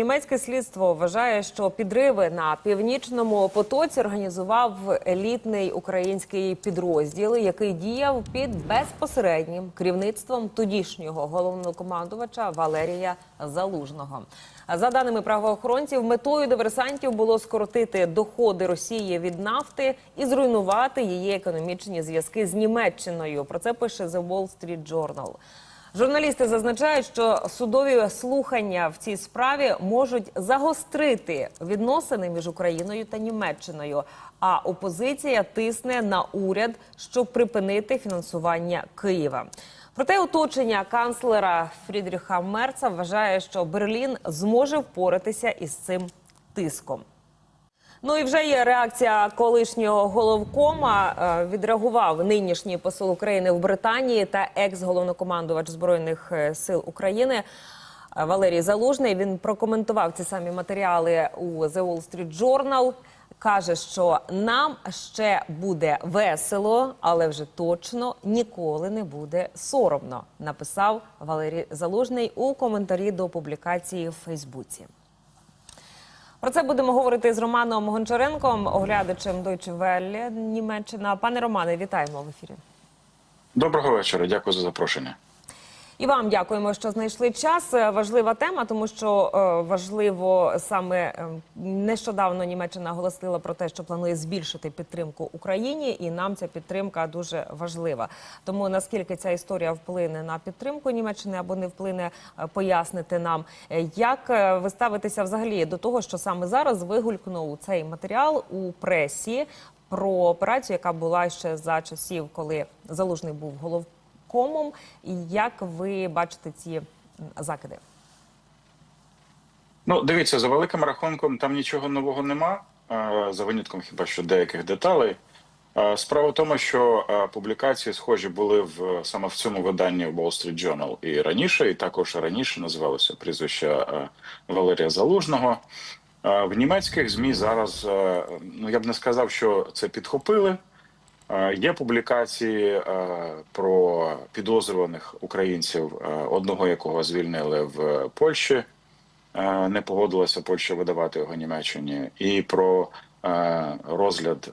Німецьке слідство вважає, що підриви на північному потоці організував елітний український підрозділ, який діяв під безпосереднім керівництвом тодішнього головнокомандувача Валерія Залужного. За даними правоохоронців, метою диверсантів було скоротити доходи Росії від нафти і зруйнувати її економічні зв'язки з Німеччиною. Про це пише The Wall Street Journal. Журналісти зазначають, що судові слухання в цій справі можуть загострити відносини між Україною та Німеччиною. А опозиція тисне на уряд, щоб припинити фінансування Києва. Проте оточення канцлера Фрідріха Мерца вважає, що Берлін зможе впоратися із цим тиском. Ну і вже є реакція колишнього головкома. Е, Відреагував нинішній посол України в Британії та екс-головнокомандувач збройних е, сил України е, Валерій Залужний. Він прокоментував ці самі матеріали у The Wall Street Journal. Каже, що нам ще буде весело, але вже точно ніколи не буде соромно. Написав Валерій Залужний у коментарі до публікації в Фейсбуці. Про це будемо говорити з Романом Гончаренком, оглядачем Deutsche Welle, Німеччина. Пане Романе, вітаємо в ефірі. Доброго вечора, дякую за запрошення. І вам дякуємо, що знайшли час. Е, Важлива тема, тому що е, важливо саме е, нещодавно Німеччина оголосила про те, що планує збільшити підтримку Україні, і нам ця підтримка дуже важлива. Тому наскільки ця історія вплине на підтримку Німеччини або не вплине, пояснити нам, як ви ставитеся взагалі до того, що саме зараз вигулькнув цей матеріал у пресі про операцію, яка була ще за часів, коли залужний був голов комом. І як ви бачите ці закиди? Ну, дивіться, за великим рахунком там нічого нового нема, за винятком хіба що деяких деталей. Справа в тому, що публікації схожі були в саме в цьому виданні Wall Street Journal і раніше, і також раніше називалося прізвище Валерія Залужного. В німецьких змі зараз ну я б не сказав, що це підхопили. Е, Є публікації е, про підозрюваних українців, е, одного якого звільнили в Польщі. Не погодилася Польща видавати його Німеччині, і про розгляд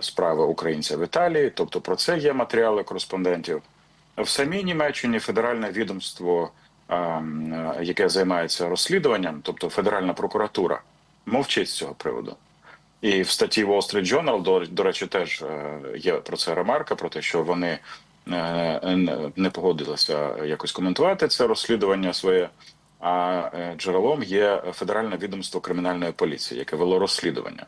справи українця в Італії. Тобто про це є матеріали кореспондентів. В самій Німеччині федеральне відомство, яке займається розслідуванням, тобто Федеральна прокуратура, мовчить з цього приводу. І в статті Wall Street Journal, до, до речі, теж е, є про це ремарка, про те, що вони е, не погодилися якось коментувати це розслідування своє. А е, джерелом є Федеральне відомство кримінальної поліції, яке вело розслідування.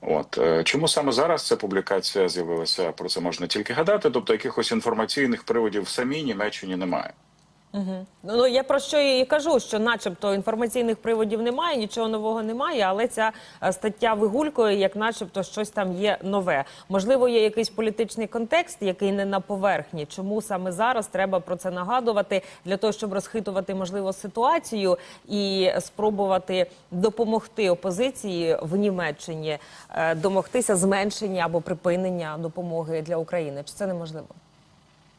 От чому саме зараз ця публікація з'явилася? Про це можна тільки гадати. Тобто, якихось інформаційних приводів в самій Німеччині немає. Ну ну, я про що і кажу, що, начебто, інформаційних приводів немає, нічого нового немає, але ця е, стаття вигулькує, як, начебто, щось там є нове. Можливо, є якийсь політичний контекст, який не на поверхні. Чому саме зараз треба про це нагадувати для того, щоб розхитувати можливо ситуацію і спробувати допомогти опозиції в Німеччині е, домогтися зменшення або припинення допомоги для України? Чи це неможливо?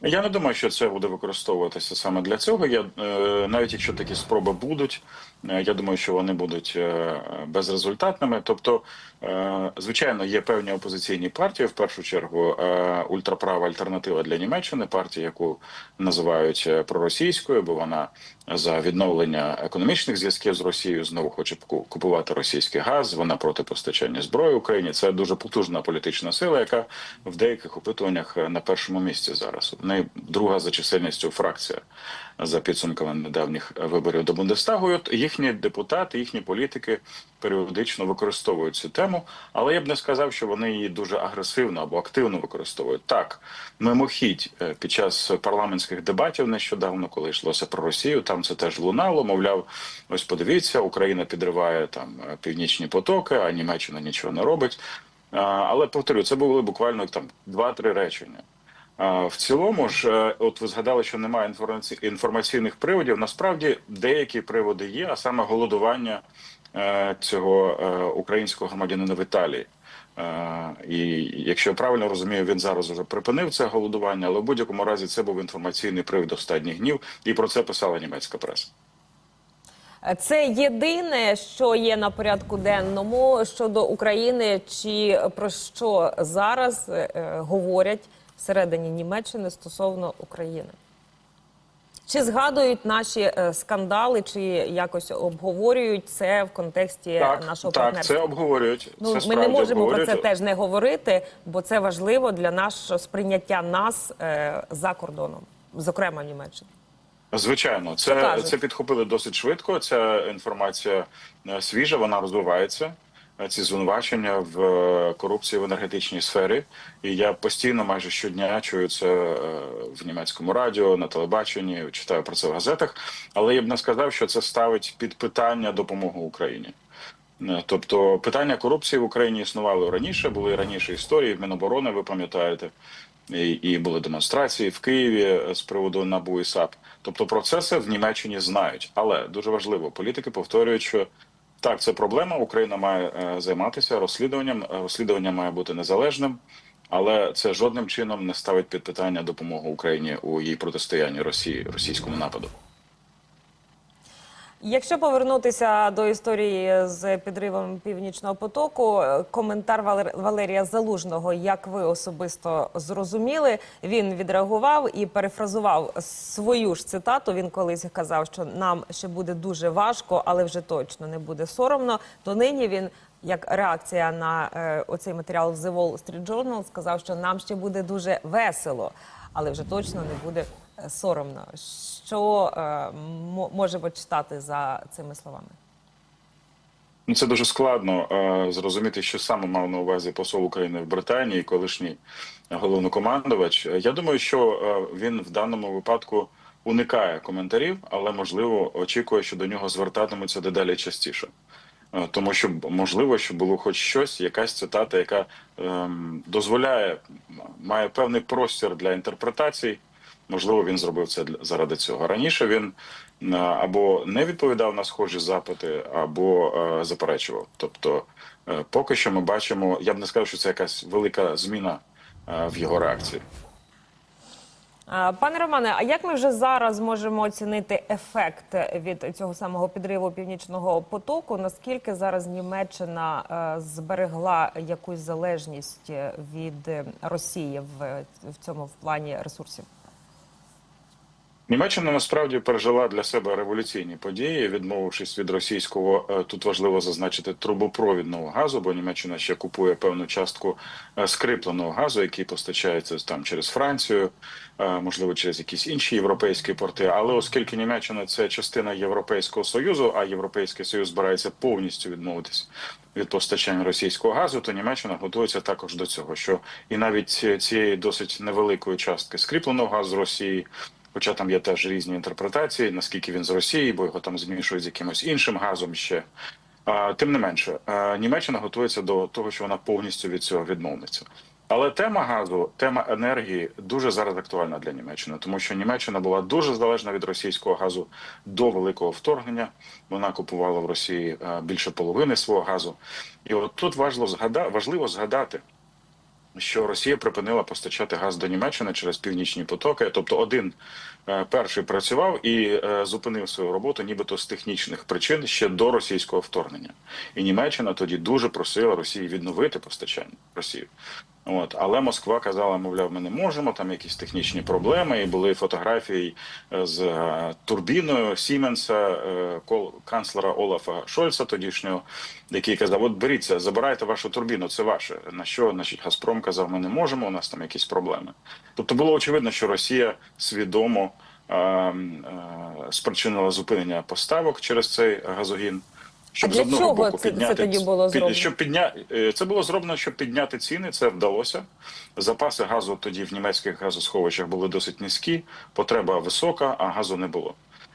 Я не думаю, що це буде використовуватися саме для цього. Я е, навіть якщо такі спроби будуть, я думаю, що вони будуть е, безрезультатними. Тобто, е, звичайно, є певні опозиційні партії. В першу чергу е, ультраправа альтернатива для Німеччини, партія, яку називають е, проросійською, бо вона за відновлення економічних зв'язків з Росією знову хоче купувати російський газ. Вона проти постачання зброї Україні. Це дуже потужна політична сила, яка в деяких опитуваннях е, на першому місці зараз. В неї друга за чисельністю фракція за підсумками недавніх виборів до Бундестагу. От їхні депутати, їхні політики періодично використовують цю тему, але я б не сказав, що вони її дуже агресивно або активно використовують. Так, мимохідь е, під час парламентських дебатів нещодавно, коли йшлося про Росію, там це теж лунало. Мовляв, ось подивіться, Україна підриває там е, північні потоки, а Німеччина нічого не робить. Але повторю, це були буквально там два-три речення. В цілому ж, е, от ви згадали, що немає інформаційних приводів. Насправді деякі приводи є, а саме голодування е, цього е, українського громадянина в Італії. І якщо я правильно розумію, він зараз вже припинив це голодування, але в будь-якому разі це був інформаційний привід останніх днів, і про це писала німецька преса. Це єдине, що є на порядку денному щодо України, чи про що зараз говорять всередині Німеччини стосовно України? Чи згадують наші е, скандали, чи якось обговорюють це в контексті Так, нашого так, партнерства? це обговорюють. Ну, це ми не можемо про це теж не говорити, бо це важливо для нашого сприйняття нас е, за кордоном, зокрема в Німеччині. Звичайно, це, це підхопили досить швидко. Ця інформація е, свіжа, вона розвивається. Ці звинувачення в е, корупції в енергетичній сфері, і я постійно, майже щодня, чую це е, в німецькому радіо, на телебаченні, читаю про це в газетах. Але я б не сказав, що це ставить під питання допомогу Україні. Е, Тобто питання корупції в Україні існувало раніше, були раніше історії в Міноборони, ви пам'ятаєте, і, і були демонстрації в Києві з приводу НАБУ і САП. Тобто про це все в Німеччині знають. Але дуже важливо, політики повторюють, що так, це проблема. Україна має е, займатися розслідуванням. Е, Розслідування має бути незалежним, але це жодним чином не ставить під питання допомогу Україні у її протистоянні Росії російському нападу. Якщо повернутися до історії з підривом північного потоку, е, коментар Валер- Валерія Залужного, як ви особисто зрозуміли, він відреагував і перефразував свою ж цитату. Він колись казав, що нам ще буде дуже важко, але вже точно не буде соромно. То нині він. Як реакція на е, оцей матеріал в The Wall Street Journal сказав, що нам ще буде дуже весело, але вже точно не буде соромно. Що е, можемо читати за цими словами? Ну, це дуже складно е, зрозуміти, що саме мав на увазі посол України в Британії, колишній головнокомандувач. Е, Я думаю, що е, він в даному випадку уникає коментарів, але можливо очікує, що до нього звертатимуться дедалі частіше. Е, Тому що можливо, що було хоч щось, якась цитата, яка ем, дозволяє, має певний простір для інтерпретацій. Можливо, він зробив це заради цього. Раніше він е, або не відповідав на схожі запити, або е, заперечував. Тобто, е, поки що ми бачимо, я б не сказав, що це якась велика зміна в його реакції. Пане Романе, а як ми вже зараз можемо оцінити ефект від цього самого підриву північного потоку? Наскільки зараз Німеччина зберегла якусь залежність від Росії в, в цьому в плані ресурсів? Німеччина насправді пережила для себе революційні події, відмовившись від російського е, тут важливо зазначити трубопровідного газу, бо Німеччина ще купує певну частку е, скрипленого газу, який постачається там через Францію, е, можливо, через якісь інші європейські порти. Але оскільки Німеччина це частина Європейського союзу, а Європейський Союз збирається повністю відмовитись від постачання російського газу, то Німеччина готується також до цього, що і навіть цієї досить невеликої частки скріпленого газу з Росії. Хоча там є теж різні інтерпретації, наскільки він з Росії, бо його там змішують з якимось іншим газом ще. Тим не менше, Німеччина готується до того, що вона повністю від цього відмовиться. Але тема газу, тема енергії дуже зараз актуальна для Німеччини, тому що Німеччина була дуже залежна від російського газу до великого вторгнення. Вона купувала в Росії більше половини свого газу. І от тут важливо згадати, важливо згадати, що Росія припинила постачати газ до Німеччини через північні потоки. Тобто, один е, перший працював і е, зупинив свою роботу, нібито з технічних причин ще до російського вторгнення. І Німеччина тоді дуже просила Росії відновити постачання Росії. От, але Москва казала, мовляв, ми не можемо. Там якісь технічні проблеми. І були фотографії е, з е, турбіною Сіменса, е, канцлера Олафа Шольца, тодішнього, який казав: От беріться, забирайте вашу турбіну, це ваше. На що значить Газпром казав, ми не можемо, у нас там якісь проблеми. Тобто було очевидно, що Росія свідомо е, е, спричинила зупинення поставок через цей газогін. А для чого це- це тоді було під- зроблено? щоб підня... е, це було зроблено, щоб підняти ціни. Це вдалося. Запаси газу тоді в німецьких газосховищах були досить низькі, потреба висока, а газу не було.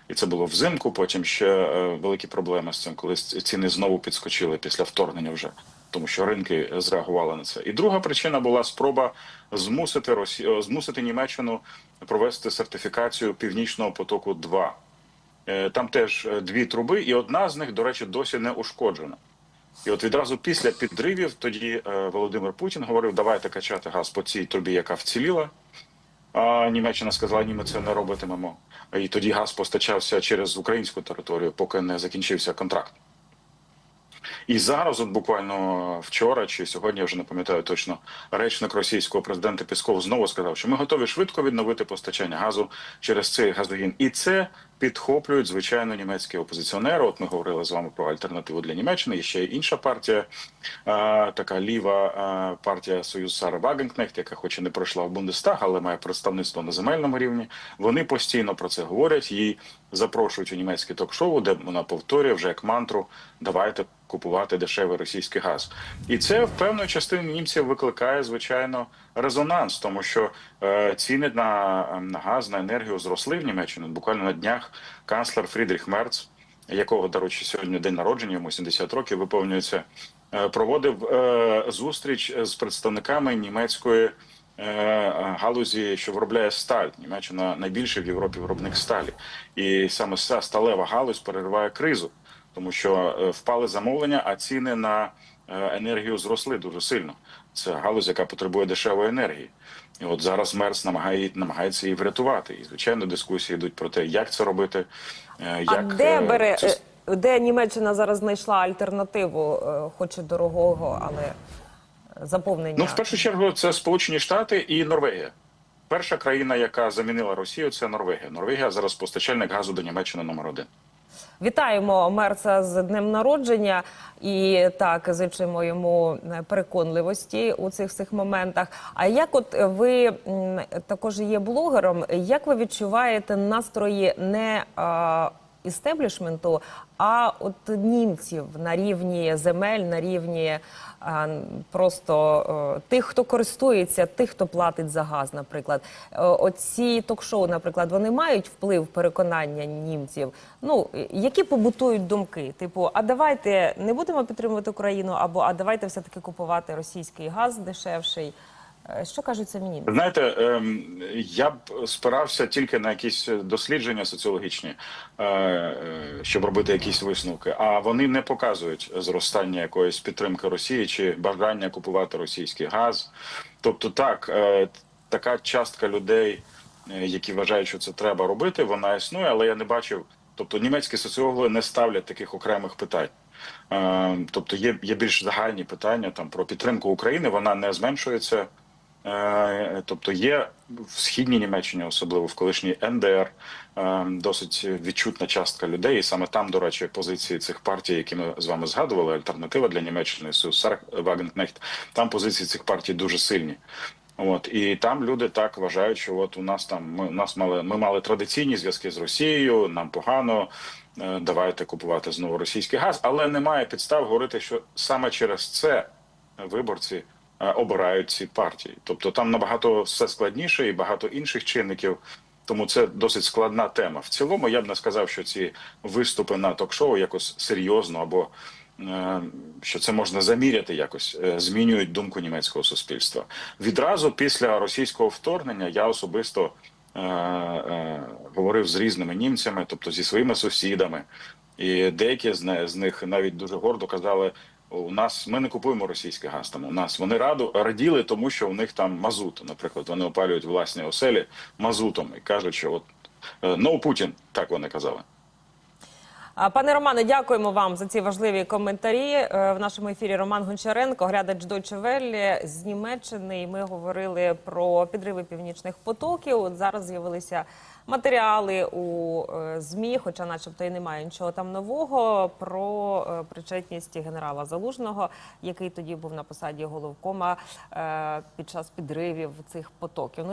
І це було взимку. Потім ще е, великі проблеми з цим, коли ціни знову підскочили після вторгнення вже. Тому що ринки зреагували на це. І друга причина була спроба змусити Росі... е, змусити Німеччину провести сертифікацію Північного потоку 2 Е, Там теж е, дві труби, і одна з них, до речі, досі не ушкоджена. І от відразу після підривів тоді е, Володимир Путін говорив: давайте качати газ по цій трубі, яка вціліла. А Німеччина сказала, ні, ми це не робитимемо. І тоді газ постачався через українську територію, поки не закінчився контракт. І зараз, от буквально вчора чи сьогодні, я вже не пам'ятаю точно, речник російського президента Пісков знову сказав, що ми готові швидко відновити постачання газу через цей газогін. І це підхоплюють звичайно німецькі опозиціонери. От ми говорили з вами про альтернативу для Німеччини. Є ще інша партія, а, така ліва а, партія Союз Сари Вагенкнехт, яка хоч і не пройшла в Бундестаг, але має представництво на земельному рівні. Вони постійно про це говорять. Її запрошують у німецьке ток-шоу, де вона повторює вже як мантру: давайте купувати дешевий російський газ. І це в певної частині німців викликає звичайно резонанс, тому що е, ціни на, на газ на енергію зросли в Німеччині. Буквально на днях канцлер Фрідріх Мерц, якого, до речі, сьогодні день народження, йому 70 років виповнюється, е, проводив е, зустріч з представниками німецької. е, Галузі, що виробляє сталь, Німеччина найбільший в Європі виробник сталі, і саме ця сталева галузь перериває кризу тому що е, впали замовлення, а ціни на е, енергію зросли дуже сильно. Це галузь, яка потребує дешевої енергії. І от зараз Мерц намагає, намагається її врятувати. І звичайно, дискусії йдуть про те, як це робити. е, А Як де е, бере це- де Німеччина зараз знайшла альтернативу, хоч і дорогого, але заповнення? Ну, в першу чергу, це Сполучені Штати і Норвегія. Перша країна, яка замінила Росію, це Норвегія. Норвегія зараз постачальник газу до Німеччини номер один. Вітаємо Мерца з днем народження і так зичимо йому переконливості у цих всіх моментах. А як, от ви також є блогером, як ви відчуваєте настрої не істеблішменту, а от німців на рівні земель, на рівні а, просто е, тих, хто користується, тих, хто платить за газ, наприклад. Е, Оці ток-шоу, наприклад, вони мають вплив переконання німців. Ну які побутують думки, типу, а давайте не будемо підтримувати Україну, або а давайте все таки купувати російський газ дешевший. Е, Що кажуть самі? Знаєте, ем, я б спирався тільки на якісь дослідження соціологічні, е, щоб робити якісь висновки. А вони не показують зростання якоїсь підтримки Росії чи бажання купувати російський газ. Тобто, так, е, така частка людей, які вважають, що це треба робити, вона існує, але я не бачив. Тобто німецькі соціологи не ставлять таких окремих питань. Е, Тобто є, є більш загальні питання там про підтримку України, вона не зменшується. Е, Тобто є в східній Німеччині, особливо в колишній НДР, е, досить відчутна частка людей. І саме там, до речі, позиції цих партій, які ми з вами згадували, альтернатива для Німеччини, Сусар Вагенкнехт, там позиції цих партій дуже сильні. От і там люди так вважають, що от у нас там ми у нас мали ми мали традиційні зв'язки з Росією, нам погано. е, Давайте купувати знову російський газ, але немає підстав говорити, що саме через це виборці обирають ці партії. Тобто там набагато все складніше і багато інших чинників. Тому це досить складна тема. В цілому я б не сказав, що ці виступи на ток-шоу якось серйозно або е, що це можна заміряти якось, е, змінюють думку німецького суспільства. Відразу після російського вторгнення я особисто е, е, говорив з різними німцями, тобто зі своїми сусідами, і деякі з них навіть дуже гордо казали. У нас ми не купуємо російський газ. Там у нас вони раду раділи, тому що у них там мазут. Наприклад, вони опалюють власні оселі мазутом і кажуть, що от е, no Путін, так вони казали. Пане Романе, дякуємо вам за ці важливі коментарі. Е, В нашому ефірі Роман Гончаренко, глядач Welle з Німеччини. Ми говорили про підриви північних потоків. От зараз з'явилися матеріали у е, змі, хоча, начебто, і немає нічого там нового, про е, причетність генерала Залужного, який тоді був на посаді головкома під час підривів цих потоків. Ну,